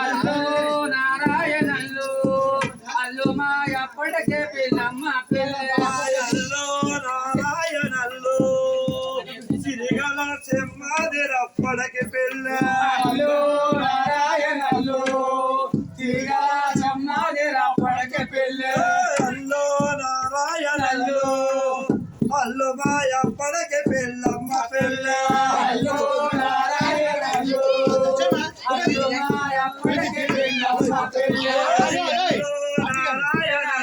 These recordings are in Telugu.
అల్లు నారాయణల్లు అల్లు మా ఎప్పటికే పిల్లమ్మ పిల్ల అల్లో నారాయణల్లో సిరిగల చెమ్మదిరప్పటికి పెళ్ళ అల్లు నారాయణల్లు తిరిగా సమ్మాది రప్పటికే పిల్ల అల్లు నారాయణల్లో అల్లు మా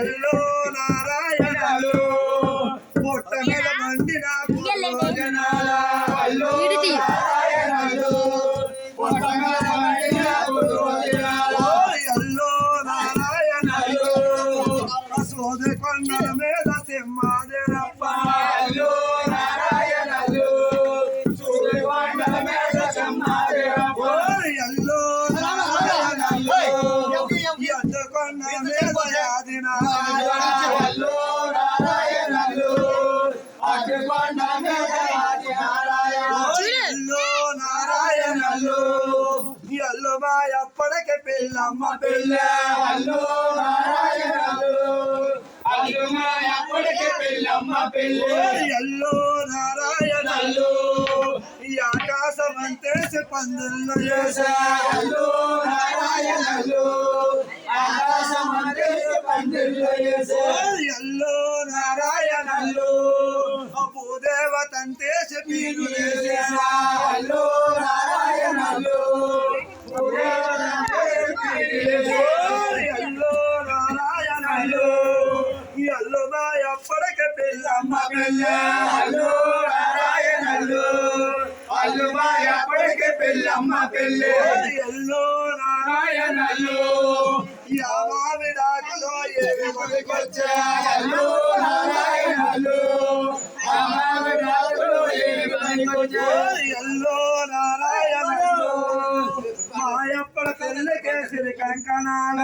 ఎల్లో నారాయణలు పుట్ట మీద బండి నాకు రోజనాల అల్లు నారాయణల్లు పుట్టగల బండిన పురోహితురాలు. ఎల్లో నారాయణలు సోద కొండల మీద సింహాదేరప్ప అల్లు నారాయణల్లు సూర్యకొండల మీద సమ్మాదేవప్ప. ఎల్లో నారాయణలు ఎద్ద కొండల మీద ఆదినారాయణ ఆది నారాయణ. ఎల్లో నారాయణలు పిల్లమ్మ పిల్ల అల్లు నారాయణల్లు అల్లు పిల్లమ్మ ఎల్లో నారాయణలు ఈ ఆకాశం అంతే పందుల్లో చేశా అల్లు భూదేవతంతేసి పీరు చేసా అల్లు నారాయణల్లు ఉదయమంతే పీరిలేసే. ఎల్లో నారాయణలు ఎల్లు మా ఎప్పటికి పిల్లమ్మ పిల్ల అల్లు నారాయణల్లు అల్లు. మా ఎప్పటికి పిల్లమ్మ పిల్లి ఎల్లో నారాయణలు యామావిడాకులో ఏమి కొడుకొచ్చా తెల్ల కేసరి కంకణాల.